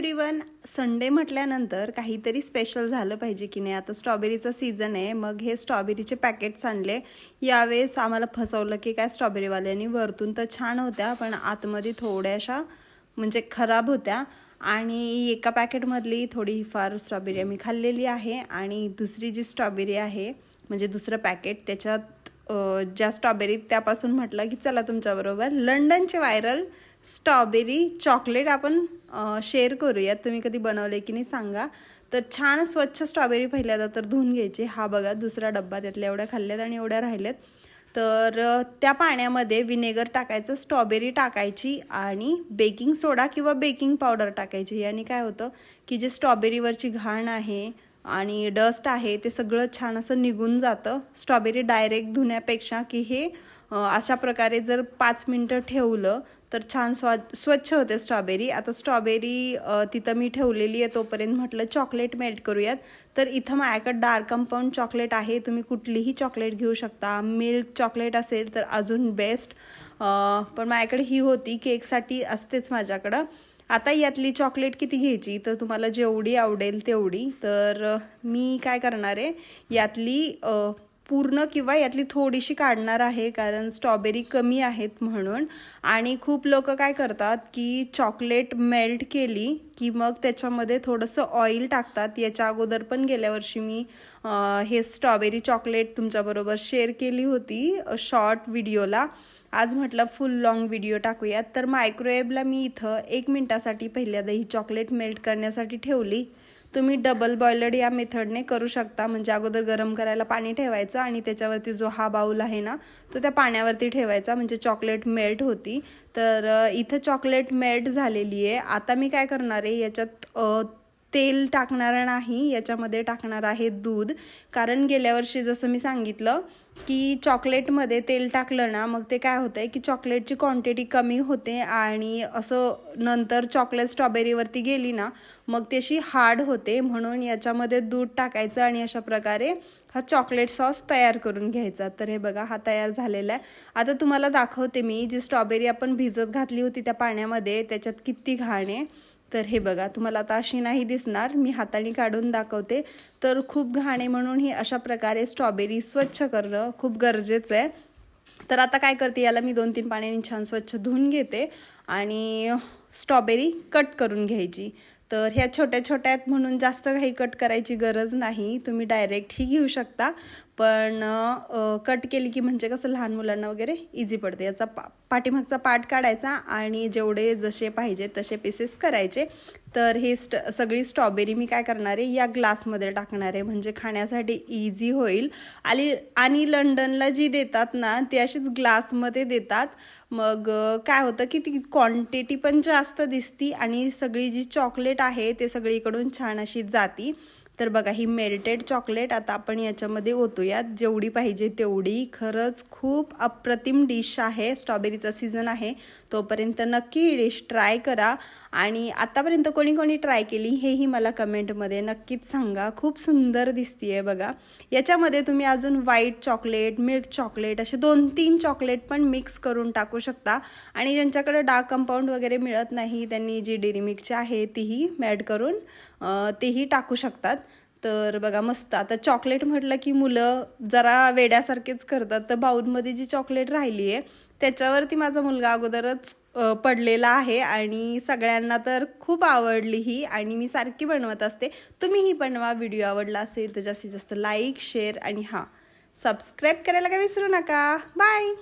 Everyone Sunday म्हटल्यानंतर काहीतरी special झालं पाहिजे की नाही. आता स्ट्रॉबेरीचा सीझन आहे. मग हे स्ट्रॉबेरीचे पॅकेट्स आणले. यावेळेस आम्हाला फसवलं की काय स्ट्रॉबेरीवाल्यांनी वरतून तर छान होत्या पण आतमध्ये थोड्याशा म्हणजे खराब होत्या. आणि एका पॅकेटमधली थोडी फार स्ट्रॉबेरी आम्ही खाल्लेली आहे. आणि दुसरी जी स्ट्रॉबेरी आहे म्हणजे दुसरं पॅकेट त्याच्यात ज्या स्ट्रॉबेरी त्यापासून म्हटलं की चला तुमच्याबरोबर. लंडनचे व्हायरल स्ट्रॉबेरी चॉकलेट आपण शेअर करूयात. तुम्ही कधी बनवले की नाही सांगा. तर छान स्वच्छ स्ट्रॉबेरी पहिल्यांदा तर धुवून घ्यायची. हा बघा दुसरा डब्बा त्यातल्या एवढ्या खाल्ल्यात आणि एवढ्या राहिल्यात. तर त्या पाण्यामध्ये विनेगर टाकायचं स्ट्रॉबेरी टाकायची आणि बेकिंग सोडा किंवा बेकिंग पावडर टाकायची. याने काय होतं की जे स्ट्रॉबेरीवरची घाण आहे आणि डस्ट आहे ते सगळं छान असं निघून जातं. स्ट्रॉबेरी डायरेक्ट धुण्यापेक्षा की हे अशा प्रकारे जर पाच मिनटं ठेवलं तर छान स्वा स्वच्छ होते स्ट्रॉबेरी आता स्ट्रॉबेरी तिथं मी ठेवलेली आहे तोपर्यंत म्हटलं चॉकलेट मेल्ट करूयात. तर इथं माझ्याकडं डार्क कंपाऊंड चॉकलेट आहे. तुम्ही कुठलीही चॉकलेट घेऊ शकता. मिल्क चॉकलेट असेल तर अजून बेस्ट पण माझ्याकडे ही होती. केकसाठी असतेच माझ्याकडं. आता यातली चॉकलेट किती घ्यायची? तर तुम्हाला जेवढी आवडेल तेवढी. तर मी काय करणार आहे? यातली पूर्ण किंवा यातली थोडीशी काढणार आहे कारण स्ट्रॉबेरी कमी आहेत म्हणून. आणि खूप लोक काय करतात की चॉकलेट मेल्ट केली की मग त्याच्यामध्ये थोडंसं ऑइल टाकतात. याच्या अगोदर पण गेल्या वर्षी मी हे स्ट्रॉबेरी चॉकलेट तुमच्याबरोबर शेअर केली होती शॉर्ट व्हिडिओला आज म्हटलं फुल लॉंग व्हिडिओ टाकूयात. तर मायक्रोवेवला मी इथं एक मिनटासाठी पहिल्यांदा ही चॉकलेट मेल्ट करण्यासाठी ठेवली. तुम्ही डबल बॉयलड या मेथडने करू शकता. म्हणजे अगोदर गरम करायला पाणी ठेवायचं आणि त्याच्यावरती जो हा बाऊल आहे ना तो त्या पाण्यावरती ठेवायचा. म्हणजे चॉकलेट मेल्ट होती. तर इथं चॉकलेट मेल्ट झालेली आहे. आता मी काय करणार आहे? याच्यात तेल टाकणार नाही याच्यामध्ये टाकणार आहे दूध. कारण गेल्या वर्षी जसं मी सांगितलं की चॉकलेटमध्ये तेल टाकलं ना मग ते काय होतं आहे की चॉकलेटची क्वांटिटी कमी होते आणि असं नंतर चॉकलेट स्ट्रॉबेरीवरती गेली ना मग ती अशी हार्ड होते. म्हणून याच्यामध्ये दूध टाकायचं आणि अशा प्रकारे हा चॉकलेट सॉस तयार करून घ्यायचा. तर हे बघा हा तयार झालेला आहे. आता तुम्हाला दाखवते मी जी स्ट्रॉबेरी आपण भिजत घातली होती त्या पाण्यामध्ये त्याच्यात किती घाण आहे. तर हे बघा तुम्हाला आता अशी नाही दिसणार. मी हाताने काढून दाखवते. तर खूप घाणे म्हणून ही अशा प्रकारे स्ट्रॉबेरी स्वच्छ करणं खूप गरजेचं आहे. तर आता काय करते याला मी दोन तीन पाण्याने छान स्वच्छ धुवून घेते आणि स्ट्रॉबेरी कट करून घ्यायची. तर ह्या छोट्या छोट्या आहेत म्हणून जास्त काही कट करायची गरज नाही. तुम्ही डायरेक्ट ही घेऊ शकता. पण कट केली की म्हणजे कसं लहान मुलांना वगैरे इझी पडते. याचा पा पाठीमागचा पाठ काढायचा आणि जेवढे जसे पाहिजे तसे पीसेस करायचे. तर हे स्ट सगळी स्ट्रॉबेरी मी काय करणार आहे? या ग्लासमध्ये टाकणार आहे. म्हणजे खाण्यासाठी इझी होईल. आणि आणि लंडनला जी देतात ना ती अशीच ग्लासमध्ये देतात. मग काय होतं की ती क्वांटिटी पण जास्त दिसती आणि सगळी जी चॉकलेट आहे ते सगळीकडून छान अशी जाती. तर बघा ही मेल्टेड चॉकलेट आता आपण याच्यामध्ये ओतूयात. जेवढी पाहिजे तेवढी. खरंच खूप अप्रतिम डिश आहे. स्ट्रॉबेरीचा सीझन आहे. तोपर्यंत नक्की ही डिश ट्राय करा. आणि आतापर्यंत कोणी कोणी ट्राय केली हेही मला कमेंटमध्ये नक्कीच सांगा. खूप सुंदर दिसतीये बघा. याच्यामध्ये तुम्ही अजून व्हाईट चॉकलेट मिल्क चॉकलेट असे दोन तीन चॉकलेट पण मिक्स करून टाकू शकता. आणि ज्यांच्याकडे डार्क कंपाऊंड वगैरे मिळत नाही त्यांनी जी डेरी मिल्कची आहे तीही मॅड करून तेही टाकू शकतात. तर बघा मस्त. आता चॉकलेट म्हटलं की मुलं जरा वेड्यासारखेच करतात. तर बाऊलमध्ये जी चॉकलेट राहिली आहे त्याच्यावरती माझा मुलगा अगोदरच पडलेला आहे आणि सगळ्यांना तर खूप आवडली ही आणि मी सारखी बनवत असते. तुम्हीही बनवा. व्हिडिओ आवडला असेल तर जास्तीत जास्त लाईक शेअर आणि हां सबस्क्राईब करायला काय विसरू नका. बाय